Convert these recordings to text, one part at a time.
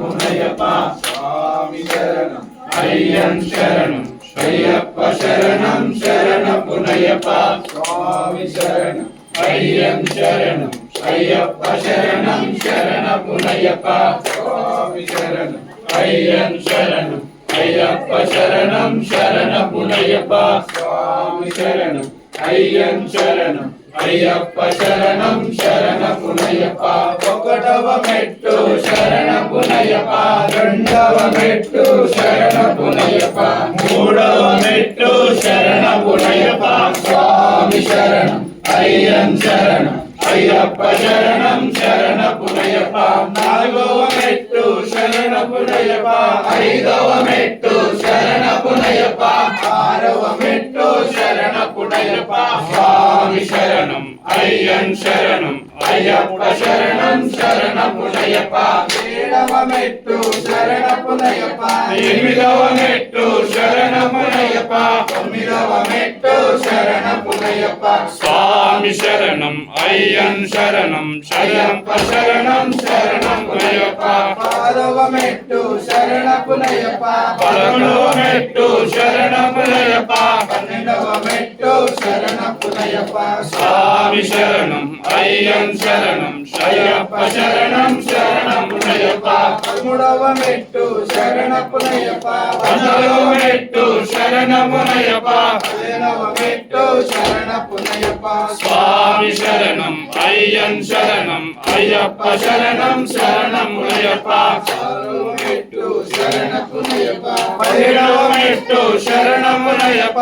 మునయప్ప. స్వామి శరణం. అయ్యం శరణం. అయ్యప్ప శరణం. శరణ పునయప్ప స్వామి శరణం. అయ్యం శరణం. అయ్యప్ప శరణం. శరణ పునయప్ప స్వామి శరణం. అయ్యం శరణం. అయ్యప్ప శరణం. శరణ పునయప్ప స్వామి శరణం. అయ్యం శరణం అయ్యప్ప శరణం శరణ పునయప ఒకటవ మెట్టు శరణ పునయప రెండవ మెట్టు శరణ పునయప మూడవ మెట్టు శరణ పునయప స్వామి శరణం అయ్యం శరణం అయ్యప్ప శరణం శరణ పునయప నాలుగవ మెట్టు శరణ పునయప ఐదవ మెట్టు శరణ పునయప స్వామి శరణం అయ్యం శరణం అయ్యప్ప శరణం శరణ పునయప ఏడవ మెట్టు శరణ పునయప ఎనిమిదవ మెట్టు శరణ పునయప తొమ్మిదవ మెట్టు శరణ పునయప స్వామి శరణం అయ్యం శరణం శరప్ప శరణం శరణ పునయప పాదవ మెట్టు శరణ పునయప పదవ మెట్టు శరణ పునయప పన్నెండవ మెట్టు స్వామి శరణం అయ్యన్ శరణం అయ్యప్ప శరణం శరణం పునయ్యప్ప పదమూడవ మెట్టు శరణ పునయప్ప పదవ మెట్టు మెట్టు శరణ పునయప్ప స్వామి శరణం అయ్యన్ శరణం అయ్యప్ప శరణం ಶರಣಪುನಯಪ್ಪ ಶರಣಪುನಯಪ್ಪ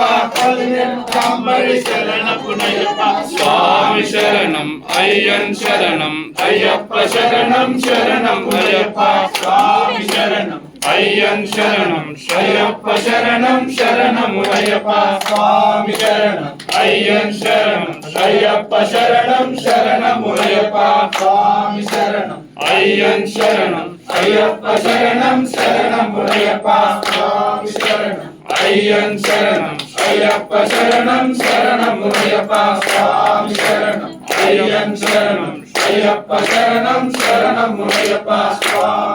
ಕಾಂಬಳಿ ಶರಣಪುನಯಪ್ಪ ಸ್ವಾಮಿ ಶರಣಂ ಅಯ್ಯನ್ ಶರಣಂ ಅಯ್ಯಪ್ಪ ಶರಣಂ ಶರಣಂ ಅಯ್ಯಪ್ಪ ಸ್ವಾಮಿ ಶರಣಂ ஐயன் சரணம் ஐயப்ப சரணம் சரணம் ஐயப்பா சுவாமி சரணம். ஐயன் சரணம் ஐயப்ப சரணம் சரணம் ஐயப்பா சுவாமி சரணம். ஐயன் சரணம் ஐயப்ப சரணம் சரணம் ஐயப்பா சுவாமி சரணம். ஐயன் சரணம் ஐயப்ப சரணம் சரணம் ஐயப்பா சுவாமி சரணம். ஐயன் சரணம் ஐயப்ப சரணம் சரணம் ஐயப்பா சுவாமி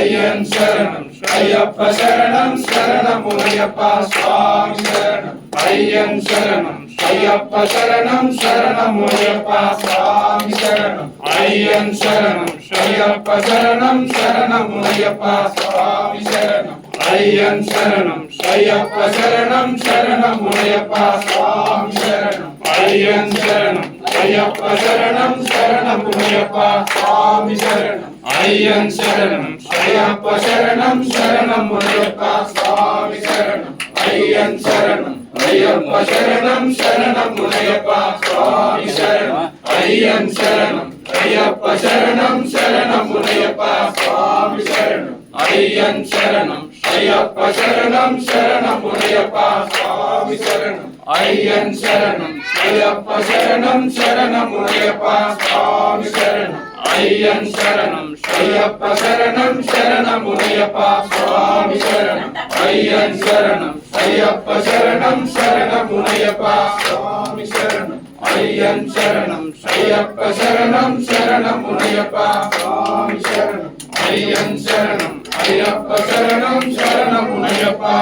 ஐயன் சரணம் ஐயப்ப சரணம் சரணம் உரையப்பா சுவாமி சரணம். ஐயன் சரணம் ஐயப்ப சரணம் சரணம் உரையப்பா சுவாமி சரணம். ஐயன் சரணம் ஐயப்ப சரணம் சரணம் உரையப்பா சுவாமி சரணம். ஐயன் சரணம் ஐயப்ப சரணம் சரணம் உரையப்பா சுவாமி சரணம். ஐயன் சரணம் ஐயப்ப சரணம் சரணம் உரையப்பா சுவாமி சரணம். ஐயன் சரணம் ஐயப்ப சரணம் சரணம் ஐயப்பா சுவாமி சரணம். ஐயன் சரணம் ஐயப்ப சரணம் சரணம் ஐயப்பா சுவாமி சரணம். ஐயன் சரணம் ஐயப்ப சரணம் சரணம் ஐயப்பா சுவாமி சரணம். ஐயன் சரணம் ஐயப்ப சரணம் சரணம் ஐயப்பா சுவாமி சரணம். ஐயன் சரணம் ஐயப்ப சரணம் சரணம் ஐயப்பா சுவாமி சரணம். ஐயன் சரணம் ஐயப்ப சரணம் சரணம் முனியப்பா சுவாமி சரணம். ஐயன் சரணம் ஐயப்ப சரணம் சரணம் முனியப்பா சுவாமி சரணம். ஐயன் சரணம் ஐயப்ப சரணம் சரணம் முனியப்பா சுவாமி சரணம். ஐயன் சரணம் ஐயப்ப சரணம் சரணம் முனியப்பா